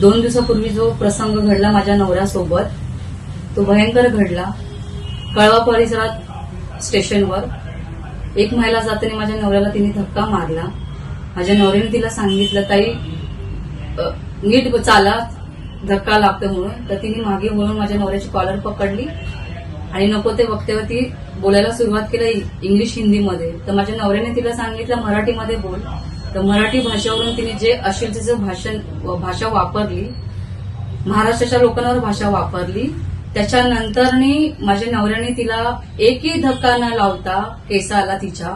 दोन दिवसापूर्वी जो प्रसंग घडला माझ्या नवऱ्यासोबत तो भयंकर घडला. कळवा परिसरात स्टेशनवर एक महिला जाताना माझ्या नवऱ्याला तिने धक्का मारला. माझ्या नवऱ्याने तिला सांगितलं ताई नीट चाला धक्का लागतो म्हणून. तर तिने मागे वळून माझ्या नवऱ्याची कॉलर पकडली आणि नको ते वक्तव्य ती बोलायला सुरुवात केली इंग्लिश हिंदीमध्ये. तर माझ्या नवऱ्याने तिला सांगितलं मराठीमध्ये बोल. तर मराठी भाषेवरून तिने जे अश्लीलतेचं भाषण भाषा वापरली महाराष्ट्राच्या लोकांवर भाषा वापरली त्याच्यानंतरनी माझ्या नवऱ्याने तिला एकही धक्का न लावता केसाला तिच्या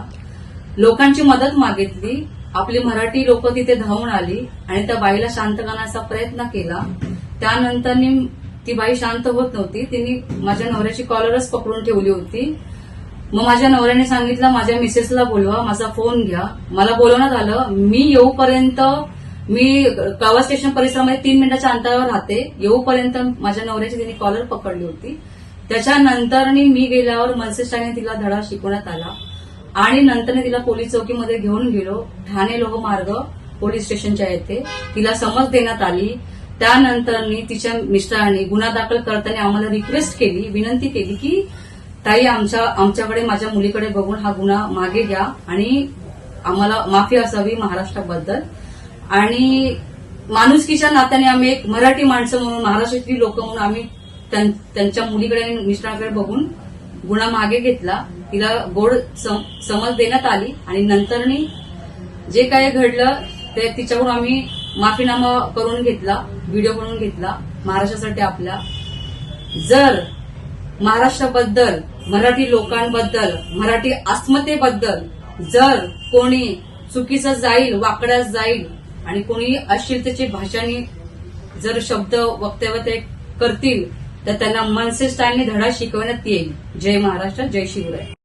लोकांची मदत मागितली. आपली मराठी लोक तिथे धावून आली आणि त्या बाईला शांत करण्याचा प्रयत्न केला. त्यानंतर ती बाई शांत होत नव्हती. तिने माझ्या नवऱ्याची कॉलरच पकडून ठेवली होती. मग माझ्या नवऱ्याने सांगितलं माझ्या मिसेसला बोलवा माझा फोन घ्या. मला बोलवण्यात आलं मी येऊपर्यंत मी कावा स्टेशन परिसरामध्ये तीन मिनिटाच्या अंतरावर राहते. येऊपर्यंत माझ्या नवऱ्याची तिने कॉलर पकडली होती. त्याच्यानंतर मी गेल्यावर मनसेशाने तिला धडा शिकवण्यात आला. आणि नंतर तिला पोलीस चौकीमध्ये घेऊन गेलो. ठाणे लोहमार्ग पोलीस स्टेशनच्या येथे तिला समज देण्यात आली. त्यानंतर तिच्या मिस्टरांनी गुन्हा दाखल करताना आम्हाला रिक्वेस्ट केली विनंती केली की ताई आमच्या आमच्याकडे माझ्या मुलीकडे बघून हा गुन्हा मागे घ्या आणि आम्हाला माफी असावी महाराष्ट्राबद्दल. आणि माणुसकीच्या नात्याने आम्ही एक मराठी माणसं म्हणून महाराष्ट्रातली लोक म्हणून आम्ही त्यां- त्यांच्या मुलीकडे आणि मिस्टरांकडे बघून गुन्हा मागे घेतला. तिला गोड सम- समज देण्यात आली आणि नंतरनी जे काही घडलं ते तिच्याकडून आम्ही माफीनामा करून घेतला व्हिडिओ बनवून घेतला महाराष्ट्रासाठी आपल्या जर महाराष्ट्राबद्दल मराठी लोकांबद्दल मराठी अस्मतेबद्दल जर कोणी चुकीचं जाईल वाकड्यास जाईल आणि कोणी अश्लीलतेची भाषाने जर शब्द वक्तव्य ते करतील तर त्यांना मनसे स्टाईलने धडा शिकवण्यात येईल. जय महाराष्ट्र जय शिवराय.